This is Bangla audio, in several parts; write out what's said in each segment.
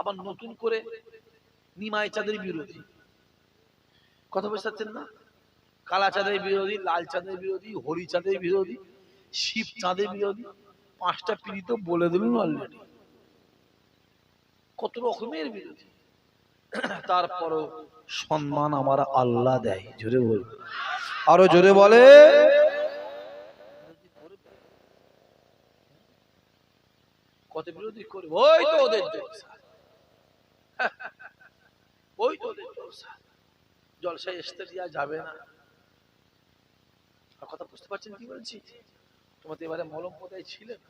আবার নতুন করে নিমাই চাঁদের বিরোধী। কথা বুঝতে না? কালা চাঁদের বিরোধী, লাল চাঁদের বিরোধী হরি চাঁদের বিরোধী, শিব চাঁদের বিরোধী, পাঁচটা পিড়ি তো বলে দিলেন অলরেডি কত রকমের বিরোধী। তারপরও সম্মান আমার আল্লাহ দেয়, জোরে বল আরও জোরে বলে। কত বিরোধী করবে? ওই তো ওদের জলসা ওই তো ওদের জলসা জলসায় আসতে দেওয়া যাবে না। আর কথা বুঝতে পারছেন কি বলছি? তোমার তো এবারে মলম কোথায় ছিলেন?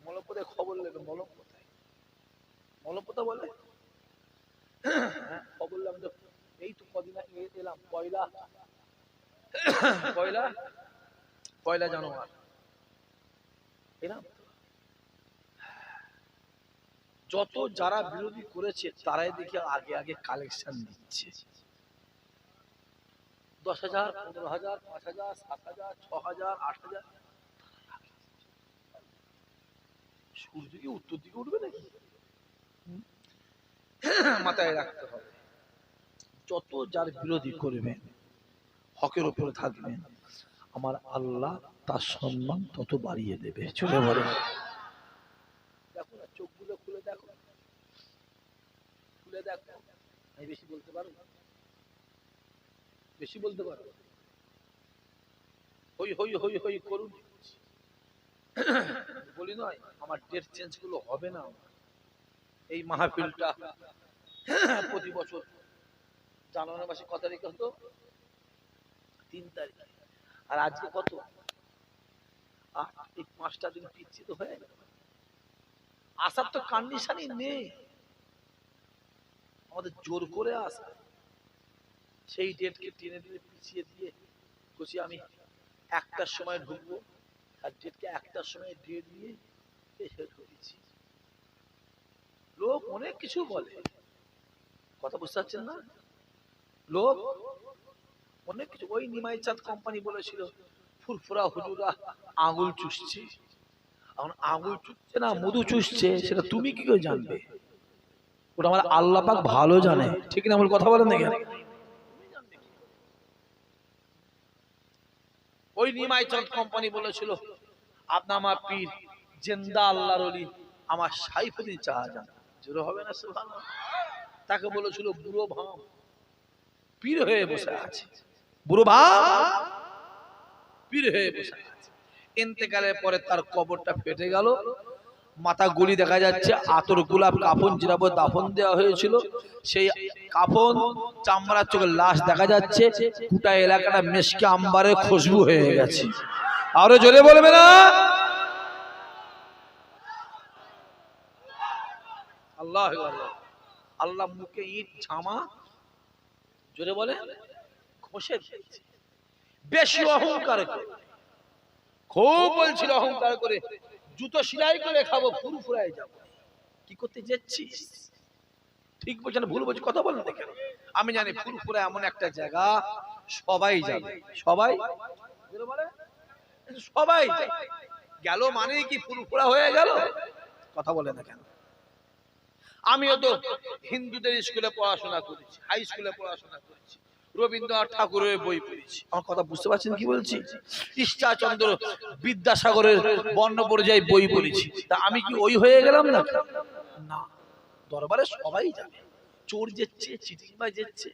মলম কোথায় খবর নেবে মলম কোথায়? মলম কোথায় বলে? হ্যাঁ, খবর নিলাম তো এই তো কদিন আগে এলাম পয়লা। পয়লা? পয়লা জানুয়ার। এলাম তো। যত যারা বিরোধী করেছে, তারাই দেখি আগে আগে কালেকশন দিচ্ছে। দশ হাজার, পনেরো হাজার, পাঁচ হাজার, সাত হাজার, ছ হাজার, আট হাজার। সূর্য কি উত্তর দিকে উঠবে নাকি? মাথায় রাখতে হবে। যত যার বিরোধী করবেন হকের উপরে থাকবেন আমার আল্লাহ তার সম্মান তত বাড়িয়ে দেবে। চলে বলে দেখো না চোখগুলো খুলে দেখো খুলে দেখো আমি বেশি বলতে পারো বেশি বলতে পারো হই হই হই হই করুন। বলি নয়, আমার ডেট চেঞ্জগুলো হবে না এই মাহফিলটা প্রতি বছর জানুয়ারি মাসে কত তারিখে হতো? তিন তারিখ। আর আজকে কত? আট, এই পাঁচটা দিন পিচ্ছিত হয়ে আসার তো কন্ডিশনই নেই। আমাদের জোর করে আসা। সেই ডেটকে টেনে টেনে পিছিয়ে দিয়ে বলছি আমি একটার সময় ঢুকবো আর ডেটকে একটার সময় ডেট দিয়ে লোক অনেক কিছু বলে। কথা বুঝতে পারছেন না? লোক অনেক কিছু ওই নিমাই চাঁদ কোম্পানি বলেছিল, ফুরফুরা হুজুরা আঙুল চুষছে। এখন আঙুল চুষছে না, মধু চুষছে, সেটা তুমি কি করে জানবে? ওটা আমার আল্লাহ পাক ভালো জানে। ঠিক না আমার কথা বলেন দেখেন ওই নিমাই চাঁদ কোম্পানি বলেছিল, আপনার আমার পীর জেন্দা আল্লাহর অলি আমার সাইফুদ্দিন চাহাজান জোরে হবে না, সুবহানাল্লাহ। তাকে বলেছিল, বুড়ো ভাম পীর হয়ে বসে আছে। বুড়ো ভাম পীর হয়ে বসে আছে। ইন্তেকালের পরে তার কবরটা ফেটে গেল। মাথা গুলি দেখা যাচ্ছে, আতর গোলাপ কাফন জিরাবো দাফন দেওয়া হয়েছিল, সেই কাফন চামড়ার চোখে লাশ দেখা যাচ্ছে, গোটা এলাকাটা মেশকে আম্বারে খুশবু হয়ে গেছে। আরও জোরে বলবে না? আল্লাহ আল্লাহ মুখে ইট, ঝামা, জোরে বলে ঘষে বেশি অহংকার করে। খুব বলছিল অহংকার করে। জুতো সেলাই করে খাব ফুরু ফুরাই যাব। কি করতে যাচ্ছিস? ঠিক বলছেন ভুল বলছি, কথা বলেন দেখেন আমি জানি ফুরফুরা এমন একটা জায়গা, সবাই যাবে। সবাই? সবাই। গেল মানে কি ফুরফুরা হয়ে গেল? কথা বলে না কেন? আমিও তো হিন্দুদের স্কুলে পড়াশোনা করেছি, হাই স্কুলে পড়াশোনা করেছি। রবীন্দ্রনাথ ঠাকুরের বই পড়েছি। আমার কথা বুঝতে পারছেন কি বলছি? ঈশ্বরচন্দ্র বিদ্যাসাগরের বর্ণ পর্যায়ে বই পড়েছি। তা আমি কি ওই হয়ে গেলাম না না দরবারে সবাই জানে। চোর যেচ্ছে চিটিংবাজ যেচ্ছে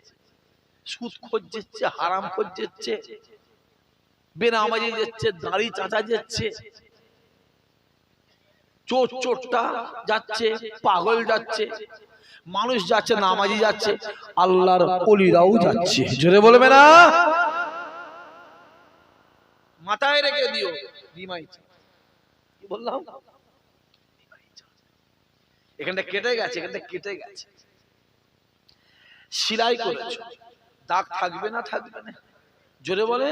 সুদ খোঁজ যেচ্ছে হারাম খোঁজ যেচ্ছে বেনামাজি যাচ্ছে দাড়ি চাচা যাচ্ছে চোর চোরটা যাচ্ছে, পাগল যাচ্ছে, মানুষ যাচ্ছে, নামাজি যাচ্ছে, আল্লাহর অলিরাও যাচ্ছে। জোরে বলবে না? মাথায় রেখে দিও। বললাম? এখানটা কেটে গেছে, এখানটা কেটে গেছে। সিলাই করেছ। দাগ থাকবে না থাকবে না? জোরে বলে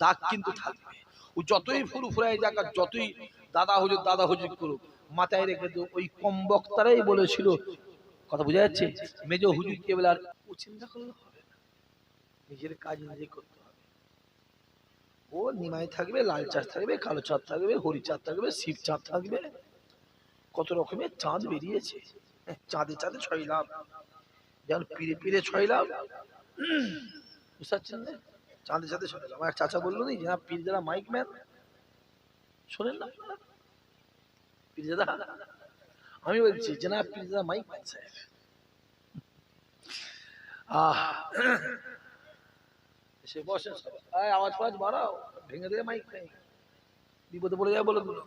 দাগ কিন্তু থাকবে। ও যতই ফুরফুরাই যাক আর যতই দাদা হুজুর দাদা হুজুর করুক। মাথায় রেখে দিও ওই কম বক্তারাই বলেছিল। কথা বোঝা যাচ্ছে? মেজ হুজুর কে বলে আর ও চিন্তা করলে হবে না। নিজের কাজ নিজে করতে হবে। ও নিমাই থাকবে লাল চাঁদ থাকবে কালো চাঁদ থাকবে হরি চাঁদ থাকবে শিব চাঁদ থাকবে। কত রকমের চাঁদ বেরিয়েছে। হ্যাঁ, চাঁদে চাঁদে ছয় লাভ। যেমন পিড়ে পিড়ে ছয় লাভ। বুঝতে পারছেন? চাঁদে চাঁদে ছয় লাভ। আমার চাচা বলল নি যে পীর যারা মাইক ম্যান শোনেন না। পীরজাদা, আমি বলছি না পীরজাদা মাইক সাহেব আহ, এসে বসে সবাই। আওয়াজ ফাওয়াজ বাড়াও, ভেঙে দেবে মাইক নেই। বিপদে পড়ে যাবে বলে দিল।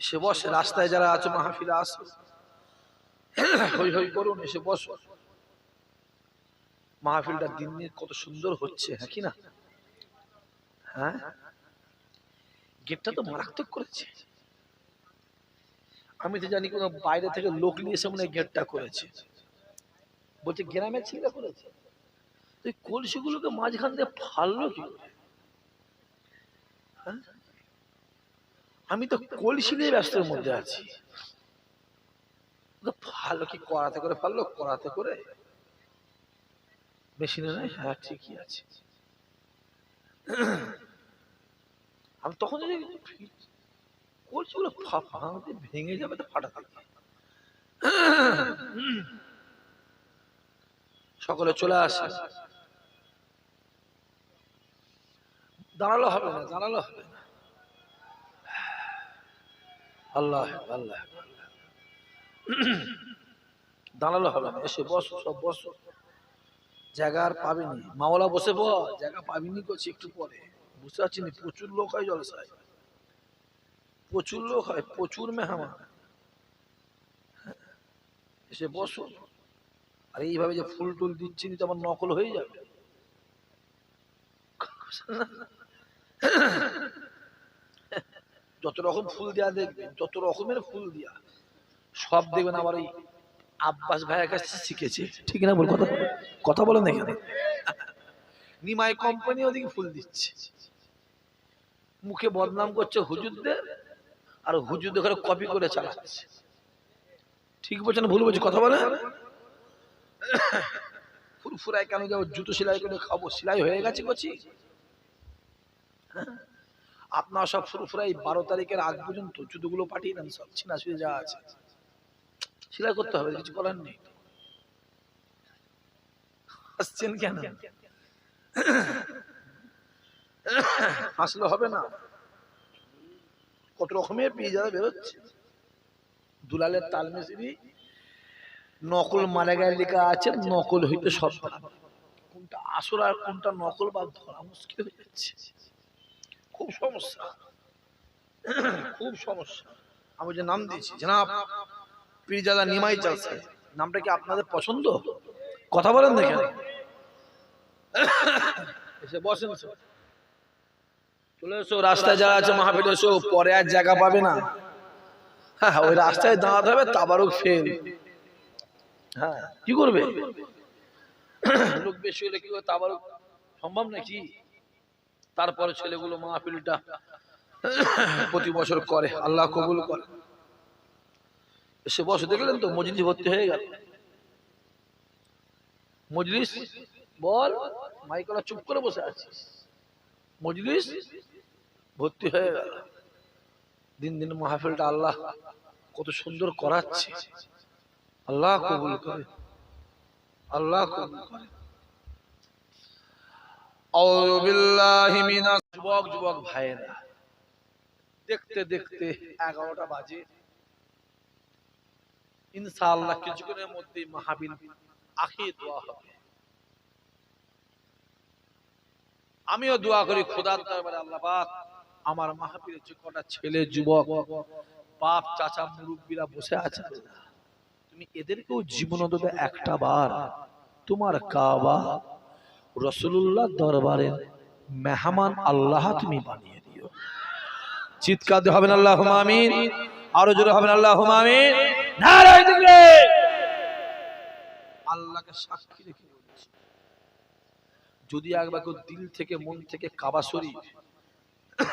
এসে বসে, রাস্তায় যারা আছে, মাহফিলে আসো হই হই, করুন, এসে বসো মাহফিলটা দিন দিন কত সুন্দর হচ্ছে হ্যাঁ কি না? হ্যাঁ? গেটটা তো মারাত্মক করেছে। আমি তো জানি কোনো বাইরে থেকে লোক নিয়ে এসে মনে গেটটা করেছে। বলছে গ্রামের ছেলে করেছে। তো এই কলসিগুলোকে মাঝখান দিয়ে ফাললো কি? হ্যাঁ? আমি তো কলসি নিয়ে ব্যস্তের মধ্যে আছি। ফালো কি করাতে করে? ফাললো করাতে করে? মেশিনে নাই হ্যাঁ ঠিকই আছে। আমি তখন যদি কলসিগুলো ফা- ভাঙতে ভেঙে যাবে তো ফাটাতে সকলে চলে আসে। দাঁড়াল হবে না, দাঁড়াল হবে না। আল্লাহ আল্লাহ। দাঁড়াল হবে না, এসে বসো, সব বসো। জায়গা আর পাবিনি। মাওলা বসে জায়গা পাবিনি করছি একটু পরে। বুঝতে পারছি না? প্রচুর লোক হয় জলসায়। প্রচুর লোক হয় প্রচুর মেহমান। হ্যাঁ, এসে বসো। আর এইভাবে যে ফুল টুল দিচ্ছি তো আমার নকল হয়ে যাবে। যত রকম ফুল দেওয়া দেখবেন যত রকমের ফুল দেওয়া সব দেখবেন আমার ওই আব্বাস ভাইয়ের কাছে শিখেছে। ঠিক না বল কথা কথা বলেন না এখানে। নিমাই কোম্পানি ওদিকে ফুল দিচ্ছে। মুখে বদনাম করছে হুজুরদের, আর হুজুরদের ঘরে কপি করে চালাচ্ছে। ঠিক বলছেন ভুল বলছি? কথা বলে। ফুরফুরায় কেন যাব? জুতো সেলাই করে খাব? সেলাই হয়ে গেছে কচি। হ্যাঁ? আপনার সব ফুরফুরাই বারো তারিখের আগ পর্যন্ত জুতোগুলো পাঠিয়ে দেন, সব ছিনা যা আছে। সেলাই করতে হবে, কিছু করার নেই। হাসছেন কেন? হাসলে হবে না। কত রকমের পিজারা বেরোচ্ছে। দুলালের তাল মিশিবি নকল মারা গায়ে লেখা আছে, নকল হইতে সব। কোনটা আসল আর কোনটা নকল বা ধরা মুশকিল হয়ে যাচ্ছে। খুব সমস্যা। খুব সমস্যা। আমি যে নাম দিয়েছি, জনাব পীরজাদা নিমাই চালসাই নামটা কি আপনাদের পছন্দ? কথা বলেন দেখেন এসে বসেন চলে এসো, রাস্তায় যারা আছে মাহফিল, এসো, পরে আর জায়গা পাবে না। হ্যাঁ ওই রাস্তায় দাঁড়াতে হবে তাবারও ফেল। হ্যাঁ কি করবে? লোক বেশি হলে কি করে তাবারও সম্ভব নাকি? তারপরে ছেলেগুলো মাহফিলটা প্রতি বছর করে, আল্লাহ কবুল করে। এসে বসে দেখলেন তো, মজলিস ভর্তি হয়ে গেল। মজলিস, বল মাইকলা চুপ করে বসে আছিস মজলিস, ভর্তি হয়ে গেল। দিন দিন মাহফিলটা আল্লাহ কত সুন্দর করাচ্ছে। আল্লাহ কবুল করে। আল্লাহ কবুল করে। যুবক যুবক ভাইয়েরা, দেখতে দেখতে এগারোটা বাজে। ইনশাআল্লাহ কিছুক্ষণের মধ্যে মাহাবিল আখি দোয়া হবে। আমিও দোয়া করি খোদার দরবারে আল্লাহ পাক আমার মাহফিলের যে কটা ছেলে যুবক বাপ চাচা মুরব্বীরা বসে আছে। তুমি এদেরকেও জীবন অন্তত একটা বার তোমার কাবা রসুল্লাহ দরবারে মেহমান আল্লাহ তুমি বানিয়ে দিও। চিৎকার হবেন আল্লাহ আমিন। আরও জোরে হবেন আল্লাহ আমিন। নারায় দিলে আল্লাহকে সাক্ষী রেখে বলছি। যদি একবার দিল থেকে মন থেকে কাবা শরীফ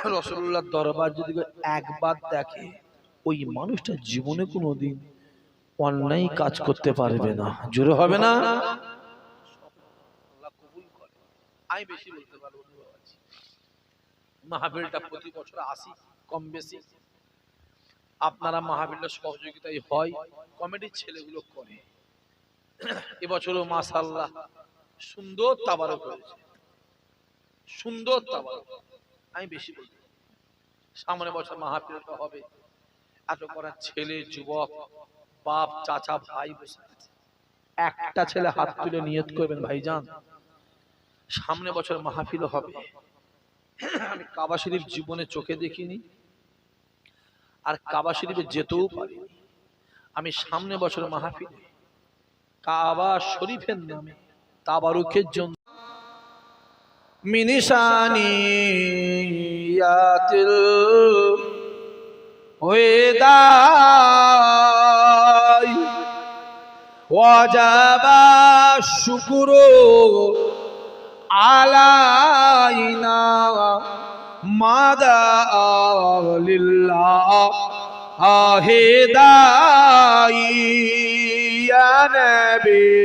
রসুল্লাহ দরবার যদি একবার দেখে ওই মানুষটা জীবনে কোনো দিন অন্যায় কাজ করতে পারবে না। জোরে হবে না? আমি বেশি বলতে পারব না। মাহফিলটা প্রতি বছর আসি কম বেশি। আপনারা মাহফিলের সহযোগিতায় হয় কমেডির ছেলেগুলো করে। এবছরও মাসাল্লাহ সুন্দর তাবারক করেছে সুন্দর তাবারক। আমি বেশি বলি সামনে বছর মাহফিলটা হবে। এত করা ছেলে, যুবক, বাপ, চাচা, ভাই বসে একটা ছেলে হাত তুলে নিয়ত করবেন ভাইজান। সামনে বছর মাহফিল হবে। আমি কাবা শরীফ জীবনে চোখে দেখিনি। আর কাবা শরীফে যেতেও পারিনি আমি সামনে বছর মাহফিলে কাবা শরীফের নামে তাবারুকের জন্য মিনিশানিয়াতিল ওয়েদাই ওয়াজাবা শুকুরু আলাইনা মাদা লিল্লাহ আহেদাই ইয়া নবী।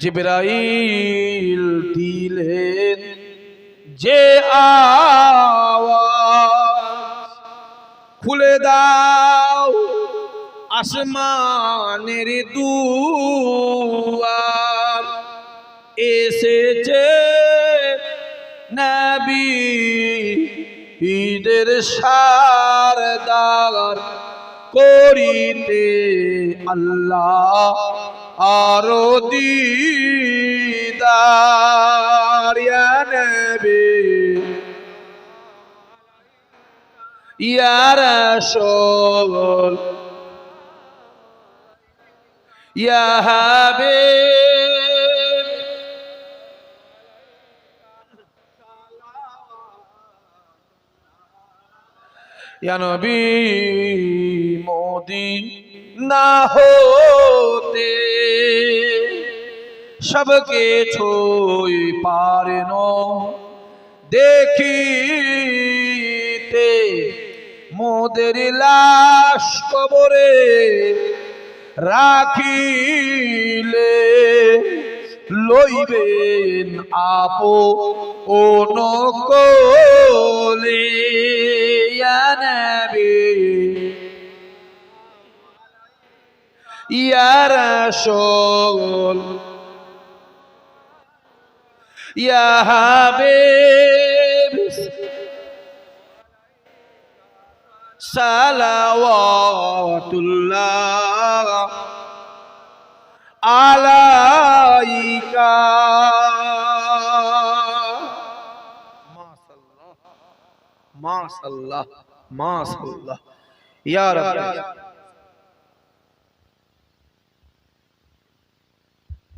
জিবরাইল দিলেন যে আওয়াজ খুলে দাও আসমানের দুয়ার। এসেছে নবী ঈদের সারদার করিতে আল্লাহ। আরও দিদার ইয়া নবী। ইয়া রাসূল ইয়া হাবিব। নবী মোদি না হতে সবকে ছুই পারেন। দেখিতে মোদের লাশ কবরে রাখিলে লইবেন আপো কোলে ইয়া নবী। ইয়া রাসূল। ইয়া হাবিব। সালাওয়াতুল্লাহ আলাইকা মাশাআল্লাহ মাশাআল্লাহ। ইয়া রাব্বি